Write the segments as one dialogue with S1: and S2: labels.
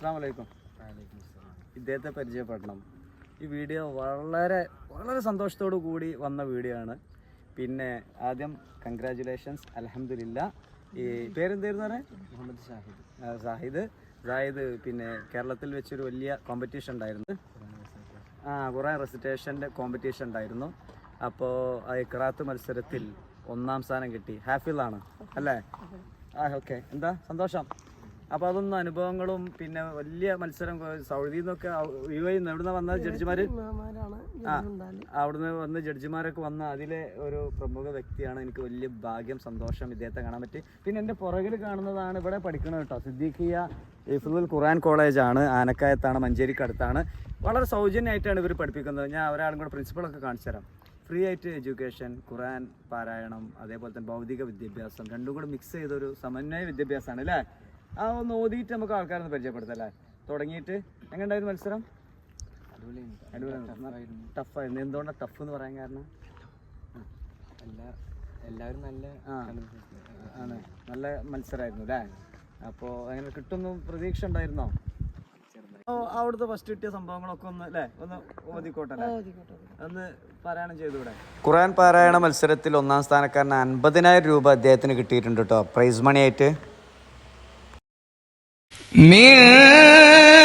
S1: അസ്സാം വലൈക്കും ഇദ്ദേഹത്തെ പരിചയപ്പെടണം. ഈ വീഡിയോ വളരെ വളരെ സന്തോഷത്തോടു കൂടി വന്ന വീഡിയോ ആണ്. പിന്നെ ആദ്യം കൺഗ്രാചുലേഷൻസ് അലഹമില്ല ഈ പേരെന്തായിരുന്നു പറയാൻ
S2: മുഹമ്മദ് ഷാഹിദ്
S1: ഷാഹിദ് സാഹിദ്. സാഹിദ് പിന്നെ കേരളത്തിൽ വെച്ചൊരു വലിയ കോമ്പറ്റീഷൻ ഉണ്ടായിരുന്നു. ആ ഖുറാൻ റെസിറ്റേഷന്റെ കോമ്പറ്റീഷൻ ഉണ്ടായിരുന്നു. അപ്പോൾ ആ ഇക്രാത്ത് മത്സരത്തിൽ ഒന്നാം സ്ഥാനം കിട്ടി. ആണ് അല്ലേ? ആ ഓക്കെ. എന്താ? സന്തോഷം. അപ്പോൾ അതൊന്നും അനുഭവങ്ങളും പിന്നെ വലിയ മത്സരം സൗദിയിൽ നിന്നൊക്കെ യു എ എവിടുന്ന വന്ന ജഡ്ജിമാർ അവിടുന്ന് വന്ന് ജഡ്ജിമാരൊക്കെ വന്ന അതിലെ ഒരു പ്രമുഖ വ്യക്തിയാണ് എനിക്ക് വലിയ ഭാഗ്യം സന്തോഷം ഇദ്ദേഹത്തെ കാണാൻ പറ്റി. പിന്നെ എന്റെ പുറകിൽ കാണുന്നതാണ് ഇവിടെ പഠിക്കുന്നത് കേട്ടോ. സിദ്ദീഖിയ ഇഫുൽ ഖുറാൻ കോളേജാണ് ആനക്കായത്താണ് മഞ്ചേരിക്കടുത്താണ്. വളരെ സൗജന്യമായിട്ടാണ് ഇവർ പഠിപ്പിക്കുന്നത്. ഞാൻ ഒരാളും കൂടെ പ്രിൻസിപ്പളൊക്കെ കാണിച്ചു തരാം. ഫ്രീ ആയിട്ട് എഡ്യൂക്കേഷൻ ഖുറാൻ പാരായണം അതേപോലെ തന്നെ ഭൗതിക വിദ്യാഭ്യാസം രണ്ടും കൂടെ മിക്സ് ചെയ്തൊരു സമന്വയ വിദ്യാഭ്യാസമാണ് അല്ലേ? ആ ഒന്ന് ഓതിയിട്ട് നമുക്ക് ആൾക്കാരൊന്ന് പരിചയപ്പെടുത്തല്ലേ അല്ലേ? തുടങ്ങിയിട്ട് എങ്ങനെയുണ്ടായിരുന്നു മത്സരം?
S2: അടിപൊളിയായിരുന്നു.
S1: ടഫായിരുന്നു എന്തുകൊണ്ടാണ് ടഫ് എന്ന് പറയാൻ കാരണം?
S2: എല്ലാവരും നല്ല
S1: ആണ്. നല്ല മത്സരമായിരുന്നു അല്ലേ? അപ്പോൾ അങ്ങനെ കിട്ടുന്നു പ്രതീക്ഷ ഉണ്ടായിരുന്നോ? ഓ, അവിടുത്തെ ഫസ്റ്റ് കിട്ടിയ സംഭവങ്ങളൊക്കെ ഒന്ന് അല്ലേ? ഒന്ന് ഓതിക്കോട്ടെ? ഒന്ന് പാരായണം ചെയ്തൂടെ ഖുറാൻ പാരായണ മത്സരത്തിൽ ഒന്നാം സ്ഥാനക്കാരന് അൻപതിനായിരം രൂപ അദ്ദേഹത്തിന് കിട്ടിയിട്ടുണ്ട് കേട്ടോ. പ്രൈസ് മണി ആയിട്ട്
S3: 明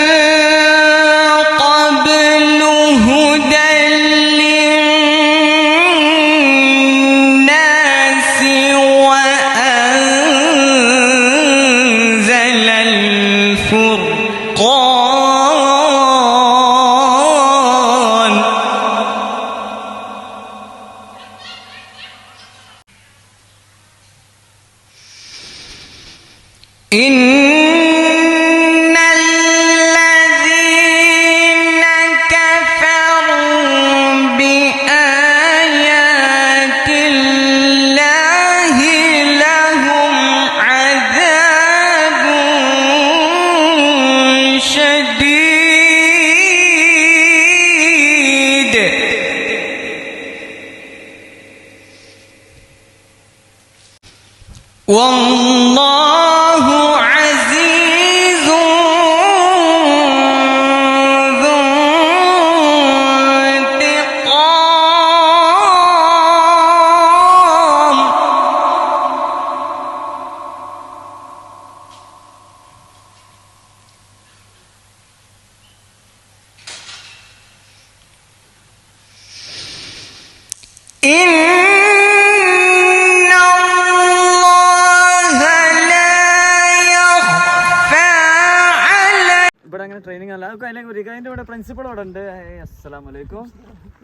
S3: അതിന്റെ
S1: ഇവിടെ പ്രിൻസിപ്പൾ ഇവിടെ ഉണ്ട്. അസ്സലാം വലൈക്കും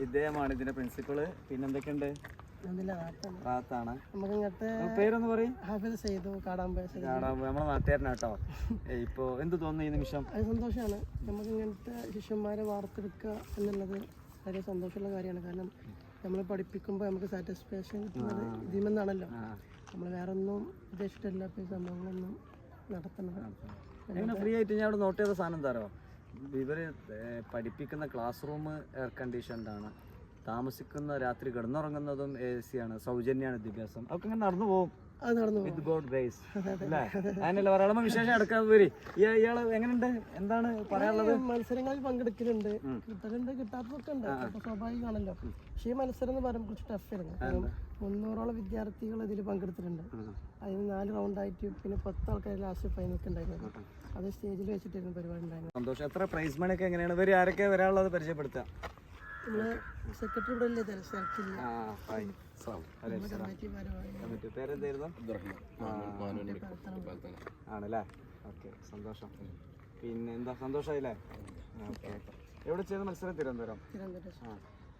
S1: ഇദ്ദേഹമാണ് ഇതിന്റെ പ്രിൻസിപ്പൾ പിന്നെ എന്തൊക്കെയുണ്ട്? റാത്താണ്. പേരൊന്ന് പറയും. നമ്മളെ നാട്ടുകാരനാ ഇപ്പോ എന്ത് തോന്നുന്നു ഈ നിമിഷം?
S4: സന്തോഷമാണ് നമുക്ക് ഇങ്ങനത്തെ ശിഷ്യന്മാരെ വാർത്തെടുക്കുക എന്നുള്ളത് വളരെ സന്തോഷമുള്ള കാര്യമാണ്. കാരണം നമ്മൾ പഠിപ്പിക്കുമ്പോൾ നമുക്ക് സാറ്റിസ്ഫാക്ഷൻ കിട്ടുന്നത് ഇതിൽ നിന്നാണല്ലോ നമ്മൾ വേറെ ഒന്നും ഉദ്ദേശിച്ചിട്ടില്ല. സംഭവങ്ങളൊന്നും
S1: നടത്തണം ഫ്രീ ആയിട്ട് ഞാൻ അവിടെ നോട്ട് ചെയ്ത സാധനം എന്താറോ ഇവർ ഏർ, പഠിപ്പിക്കുന്ന ക്ലാസ് റൂം എയർ കണ്ടീഷൻഡാണ് താമസിക്കുന്ന രാത്രി കിടന്നുറങ്ങുന്നതും എ സി ആണ്. സൗജന്യമാണ് വിദ്യാഭ്യാസം. അതൊക്കെ ഇങ്ങനെ നടന്നു പോകും. വിത്ത് ഗോഡ് ഗ്രേസ് അല്ലേ? അതിനല്ല പറയാനുള്ള വിശേഷം എടുക്കാൻ വരി ഇയാൾ എങ്ങനെയുണ്ട്? എന്താണ് പറയാനുള്ളത്?
S4: മത്സരങ്ങളിൽ പങ്കെടുക്കലുണ്ട്. കിട്ടലുണ്ട് കിട്ടാത്തതൊക്കെ ഉണ്ട്. സ്വാഭാവികമാണല്ലോ. പക്ഷെ ഈ മത്സരം എന്ന് പറയുമ്പോൾ കുറച്ച് ടഫ് ആയിരുന്നു. മുന്നൂറോളം വിദ്യാർത്ഥികൾ ഇതിൽ പങ്കെടുത്തിട്ടുണ്ട്. അതിന് നാല് റൗണ്ടായിട്ട് പിന്നെ പത്ത് ആൾക്കാർ ലാസ്റ്റ് ഫൈനൽക്ക് ഉണ്ടായിരുന്നു അത് സ്റ്റേജിൽ വെച്ചിട്ടായിരുന്നു പരിപാടി ഉണ്ടായിരുന്നത്.
S1: സന്തോഷം. എത്ര പ്രൈസ് മണി ഒക്കെ എങ്ങനെയാണ്? ഇവർ ആരൊക്കെ വരാനുള്ളത് പരിചയപ്പെടുത്താം?
S4: നമ്മൾ സെക്രട്ടറി ഇവിടെ
S1: ആ.
S4: കമ്മിറ്റി.
S1: പേരെന്തായിരുന്നു? ആണല്ലേ? ഓക്കെ സന്തോഷം. പിന്നെ എന്താ? സന്തോഷമായില്ലേ? ഓക്കെ എവിടെ ചെയ്ത മത്സരം? തിരുവനന്തപുരം.
S4: തിരുവനന്തപുരം.
S1: ആ.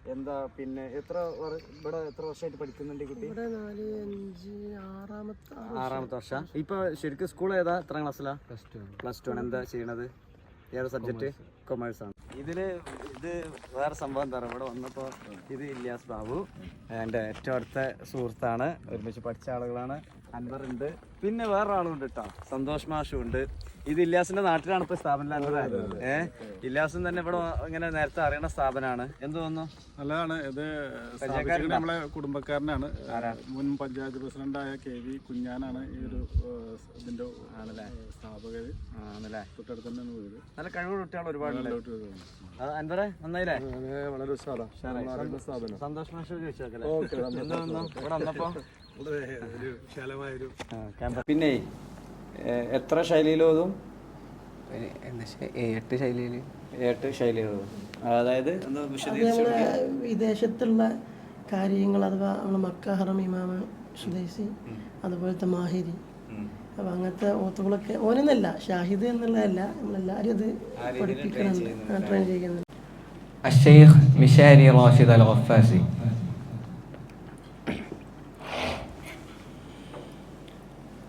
S1: എന്താ പിന്നെ എത്ര ഇവിടെ എത്ര വർഷമായിട്ട് പഠിക്കുന്നുണ്ട് കുട്ടി?
S4: ഇവിടെ നാല് അഞ്ച് ആറാമത്തെ ആറ്
S1: ആറാമത്തെ വർഷം? ഇപ്പൊ ശരിക്കും സ്കൂൾ ഏതാ? എത്ര ക്ലാസ്സിലാ പ്ലസ് ടു പ്ലസ് ടു എന്താ ചെയ്യണത്? ഏതാ സബ്ജക്റ്റ് കൊമേഴ്സ് ആണ്. ഇതിൽ ഇത് വേറെ സംഭവം എന്താ പറയുക? ഇവിടെ വന്നപ്പോൾ ഇത് ഇല്യാസ് ബാബു എന്റെ ഏറ്റവും അടുത്ത സുഹൃത്താണ്. ഒരുമിച്ച് പഠിച്ച ആളുകളാണ്. അൻവർ ഉണ്ട്. പിന്നെ വേറെ ആളുണ്ട് ഉണ്ട് കേട്ടോ സന്തോഷ് മാഷും ഉണ്ട്. ഇത് ഇല്ലാസിന്റെ നാട്ടിലാണ് ഇപ്പൊ സ്ഥാപനം ഏഹ് ഇല്ലാസും തന്നെ ഇവിടെ ഇങ്ങനെ നേരത്തെ അറിയണ സ്ഥാപനമാണ്. എന്ത് തോന്നുന്നു?
S5: നല്ലതാണ്. ഇത് നമ്മളെ കുടുംബക്കാരനാണ്. മുൻ പഞ്ചായത്ത് പ്രസിഡന്റായ കെ വി കുഞ്ഞാനാണ് ഈ ഒരു ഇതിന്റെ സ്ഥാപകര്.
S1: ആണല്ലേ?
S5: തൊട്ടടുത്ത് തന്നെ വീട്.
S1: നല്ല കഴിവുള്ള കുട്ടികൾ ഒരുപാടുണ്ട്. നന്നായില്ലേ?
S5: വളരെ ഉഷാറാണ്
S1: സന്തോഷ് പിന്നെ എത്ര ശൈലിയിലോതും
S2: എന്താ എട്ട് ശൈലിയിൽ
S1: എട്ട് ശൈലിയിലോതും അതായത്
S4: വിദേശത്തുള്ള കാര്യങ്ങൾ അഥവാ നമ്മളെ മക്ക ഹറം ഇമാമ സുദൈസി അതുപോലത്തെ മാഹിരി. അപ്പം അങ്ങനത്തെ ഓത്തുകളൊക്കെ ഓനെന്നല്ല ഷാഹിദ് എന്നുള്ളതല്ല നമ്മളെല്ലാവരും അത് പഠിപ്പിക്കുന്നുണ്ട് ട്രെയിൻ ചെയ്യുന്നുണ്ട്
S2: الشيخ مشاري راشد الغفاسي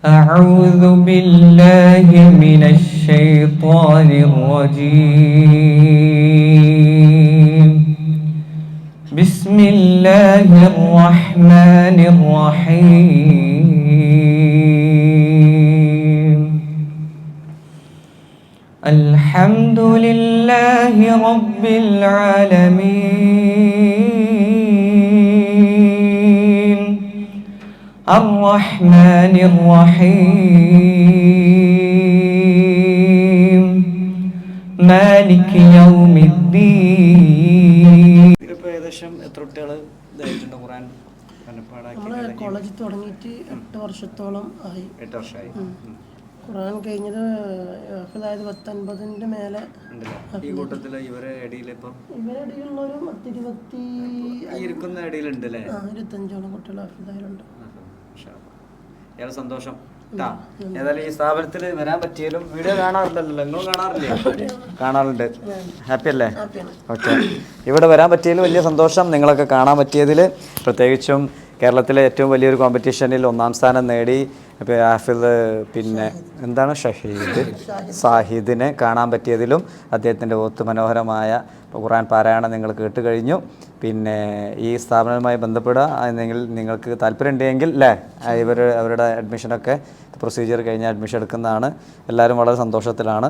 S3: أعوذ بالله من الشيطان الرجيم بسم الله الرحمن الرحيم لله رب العالمين الرحمن الرحيم مالك يوم الدين
S1: ഇതിലിപ്പോ ഏകദേശം എത്ര കുട്ടികൾ ഇതായിട്ടുണ്ട് ഖുറാൻ മനപ്പാടാക്കി
S4: നമ്മളെ കോളേജ് തുടങ്ങിയിട്ട് എട്ട് വർഷത്തോളം ആയി
S1: എട്ട് വർഷമായി
S4: ഖുറാൻ കഴിഞ്ഞത് അതായത് പത്തൊൻപതിന്റെ മേലെ.
S1: ഈ കൂട്ടത്തിൽ ഇവരെ ഇടയിൽ ഇപ്പം?
S4: ഇവരിടയിലുള്ളൊരു പത്തിരുപത്തി
S1: ഇരിക്കുന്ന ഇടയിലുണ്ട് അല്ലേ
S4: ഇരുപത്തഞ്ചോളം കുട്ടികൾ അഫിദായിലുണ്ട്
S1: ഏറെ സന്തോഷം. ഏതായാലും ഈ സ്ഥാപനത്തിൽ വരാൻ പറ്റിയാലും വീഡിയോ കാണാറില്ലല്ലോ നിങ്ങളും കാണാറില്ലേ? കാണാറുണ്ട്. ഹാപ്പി അല്ലേ? ഓക്കെ ഇവിടെ വരാൻ പറ്റിയതിൽ വലിയ സന്തോഷം. നിങ്ങളൊക്കെ കാണാൻ പറ്റിയതിൽ പ്രത്യേകിച്ചും കേരളത്തിലെ ഏറ്റവും വലിയൊരു കോമ്പറ്റീഷനിൽ ഒന്നാം സ്ഥാനം നേടി ഇപ്പോൾ ആഫിൽ പിന്നെ എന്താണ് ഷഹീദ്? സാഹിദിനെ കാണാൻ പറ്റിയതിലും അദ്ദേഹത്തിന്റെ ഒത്ത് മനോഹരമായ ഖുറാൻ പാരായണം നിങ്ങൾ കേട്ട് കഴിഞ്ഞു. പിന്നെ ഈ സ്ഥാപനവുമായി ബന്ധപ്പെടുക. എന്നെങ്കിൽ നിങ്ങൾക്ക് താല്പര്യം ഉണ്ടെങ്കിൽ അല്ലേ ഇവർ അവരുടെ അഡ്മിഷനൊക്കെ പ്രൊസീജിയർ കഴിഞ്ഞ് അഡ്മിഷൻ എടുക്കുന്നതാണ്. എല്ലാവരും വളരെ സന്തോഷത്തിലാണ്.